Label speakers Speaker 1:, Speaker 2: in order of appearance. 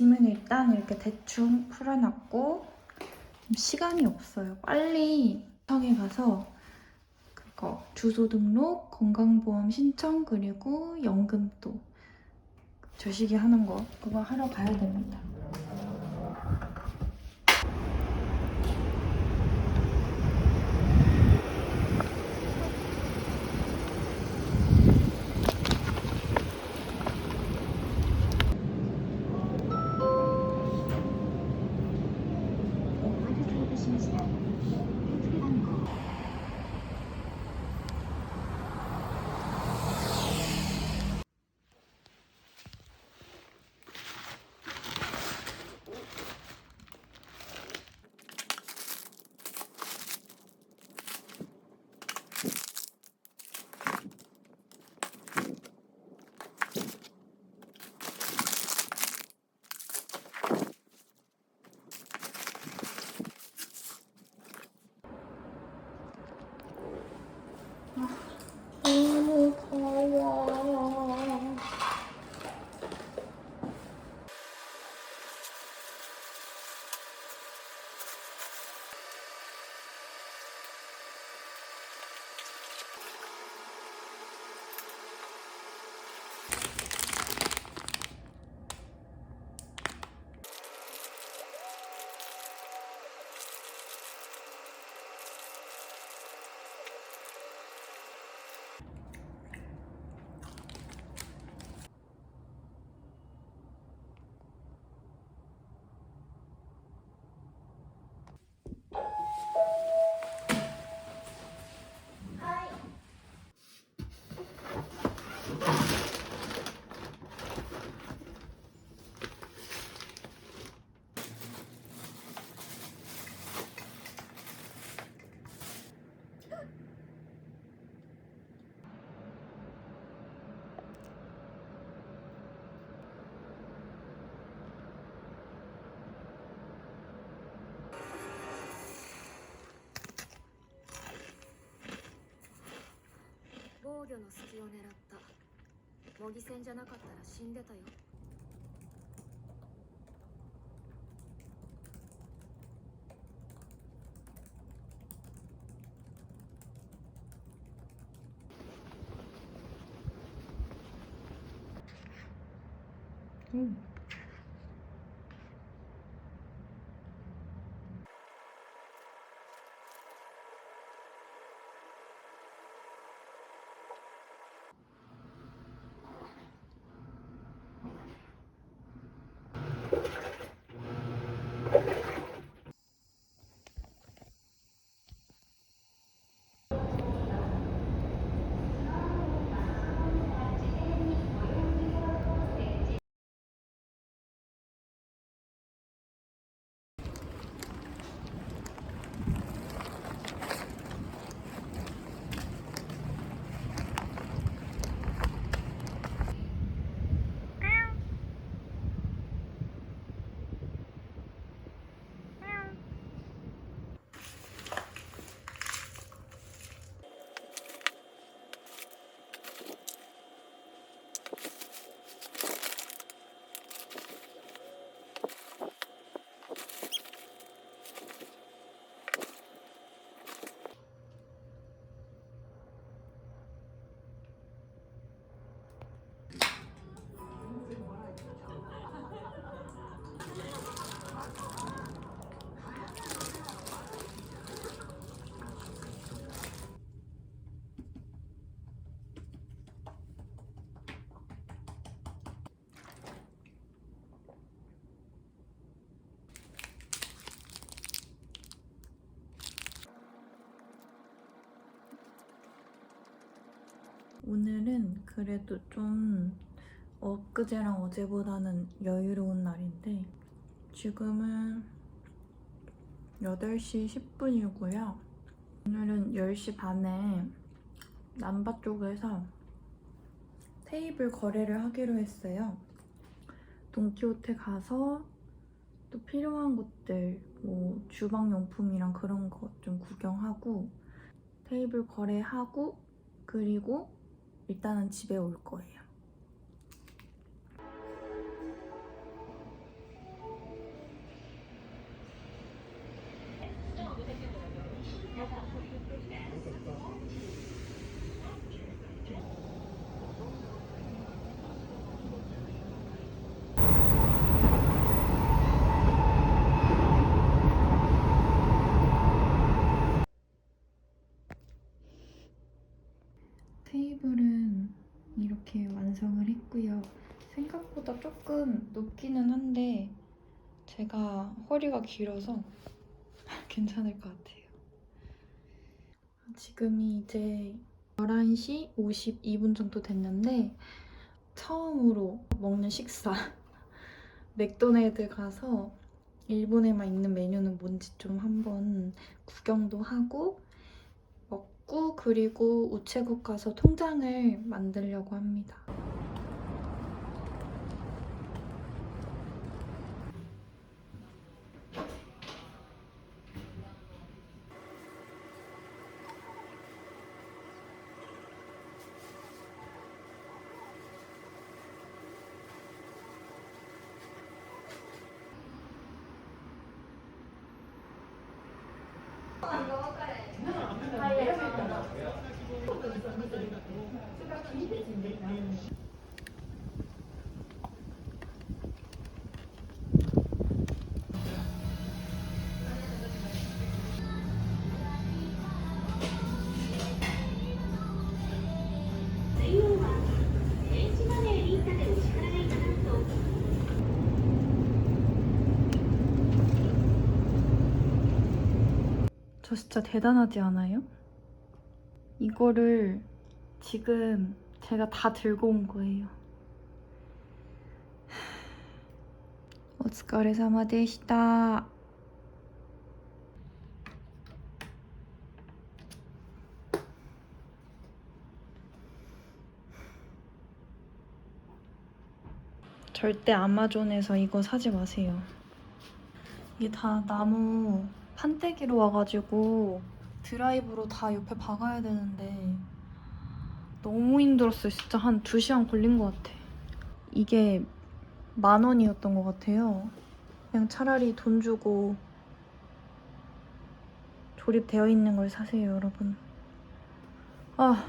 Speaker 1: 짐은 일단 이렇게 대충 풀어놨고 좀 시간이 없어요. 빨리 청에 가서 그거 주소 등록, 건강보험 신청 그리고 연금도 저시기 하는 거 그거 하러 가야 됩니다.
Speaker 2: 御の隙を狙った」「模擬戦じゃなかったら死んでたよ」
Speaker 1: 음. 오늘은 그래도 좀 엊그제랑 어제보다는 여유로운 날인데 지금은 8시 10분이고요. 오늘은 10시 반에 남바 쪽에서 테이블 거래를 하기로 했어요. 돈키호테 가서 또 필요한 것들 뭐 주방용품이랑 그런 거좀 구경하고 테이블 거래하고 그리고 일단은 집에 올 거예요. 테이블은 이렇게 완성을 했고요. 생각보다 조금 높기는 한데 제가 허리가 길어서 괜찮을 것 같아요. 지금이 이제 11시 52분 정도 됐는데 처음으로 먹는 식사 맥도날드 가서 일본에만 있는 메뉴는 뭔지 좀 한번 구경도 하고 먹고 그리고 우체국 가서 통장을 만들려고 합니다. 저 진짜 대단하지 않아요? 이거를 지금 제가 다 들고 온 거예요. 오츠카레사마데시다. 절대 아마존에서 이거 사지 마세요. 이게 다 나무 판때기로 와가지고 드라이브로 다 옆에 박아야 되는데 너무 힘들었어요. 진짜 한 2시간 걸린 것 같아. 이게 만 원이었던 것 같아요. 그냥 차라리 돈 주고 조립되어 있는 걸 사세요, 여러분. 아,